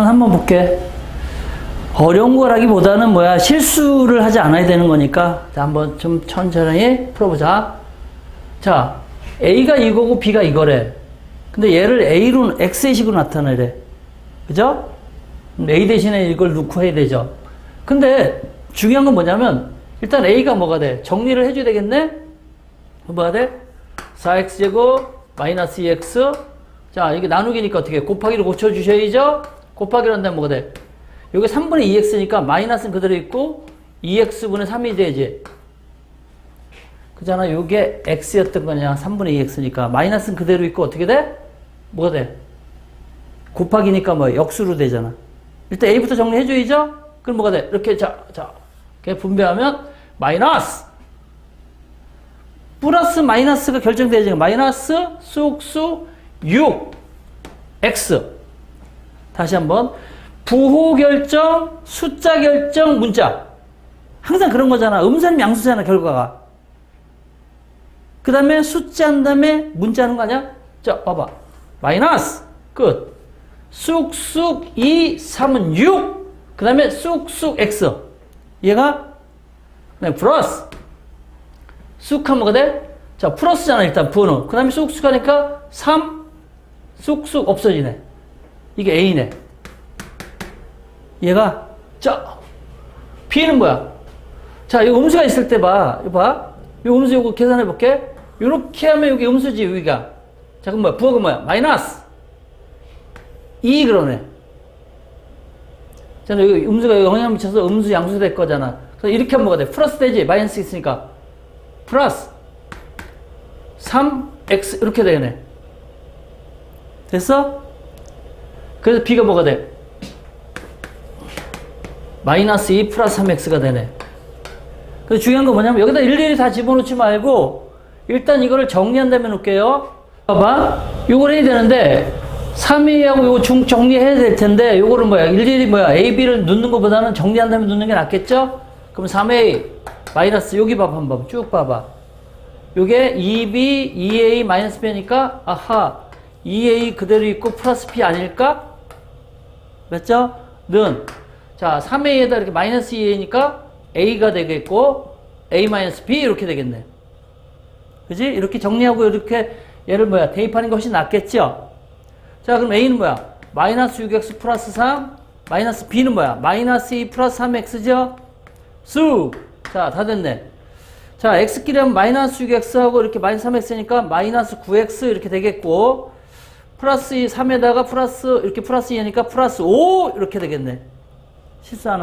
한번 볼게. 어려운 거라기보다는 뭐야 실수를 하지 않아야 되는 거니까 자 한번 좀 천천히 풀어보자. 자 A가 이거고 B가 이거래. 근데 얘를 A로 X의 식으로 나타내래. 그죠? A 대신에 이걸 넣고 해야 되죠. 근데 중요한 건 뭐냐면 일단 A가 뭐가 돼? 정리를 해줘야 되겠네? 뭐가 돼? 4x제곱 마이너스 2x 자 이게 나누기니까 어떻게 해? 곱하기로 고쳐주셔야죠? 곱하기로 한다면 뭐가 돼? 여기 3분의 2x니까 마이너스는 그대로 있고 2x분의 3이 되지 그잖아 요게 x였던 거냐 3분의 2x니까 마이너스는 그대로 있고 어떻게 돼? 뭐가 돼? 곱하기니까 뭐 역수로 되잖아 일단 a부터 정리해줘야죠? 그럼 뭐가 돼? 이렇게 자, 자 이렇게 분배하면 마이너스 플러스 마이너스가 결정되지 마이너스 쑥쑥 6 x 다시 한번. 부호 결정 숫자 결정 문자. 항상 그런 거잖아. 음수는 양수잖아 결과가. 그 다음에 숫자 한 다음에 문자 하는 거 아니야? 자 봐봐. 마이너스. 끝. 쑥쑥 2 3은 6 그 다음에 쑥쑥 x. 얘가? 네, 플러스. 쑥 하면 뭐가 돼? 자, 플러스잖아, 일단 부호는. 그 다음에 쑥쑥 하니까 3, 쑥쑥 없어지네. 이게 A네. 얘가, 자, B는 뭐야? 자, 이 음수가 있을 때 봐. 이거 봐. 이 음수 요거 계산해 볼게. 요렇게 하면 여기 음수지, 여기가. 자, 그럼 뭐야? 부호가 뭐야? 마이너스. 2 그러네. 자, 여기 음수가 영향 미쳐서 음수 양수 될 거잖아. 그래서 이렇게 하면 뭐가 돼? 플러스 되지? 마이너스 있으니까. 플러스 3x 이렇게 되네. 됐어? 그래서 b가 뭐가 돼? 마이너스 2 플러스 3x가 되네. 그래서 중요한 건 뭐냐면 여기다 일일이 다 집어넣지 말고 일단 이거를 정리한 다음에 놓을게요. 봐봐. 요걸 해야 되는데 3위하고 요거 중 정리해야 될 텐데 요거를 뭐야? 일일이 뭐야? a, b를 넣는 것보다는 정리한 다음에 넣는 게 낫겠죠? 그럼 3a 마이너스 여기 봐봐 한번 쭉 봐봐. 요게 2b 2a 마이너스 b니까 아하 2a 그대로 있고 플러스 b 아닐까? 맞죠? 는. 자 3a에다 이렇게 마이너스 2a니까 a가 되겠고 a 마이너스 b 이렇게 되겠네. 그지? 이렇게 정리하고 이렇게 얘를 뭐야 대입하는 것이 낫겠죠? 자 그럼 a는 뭐야? 마이너스 6x 플러스 3 마이너스 b는 뭐야? 마이너스 2 플러스 3x죠? 쑥! 자, 다 됐네. 자, x끼리 하면 마이너스 6x하고 이렇게 마이너스 3x니까 마이너스 9x 이렇게 되겠고, 플러스 3에다가 플러스, 이렇게 플러스 2니까 플러스 5 이렇게 되겠네. 실수 하나.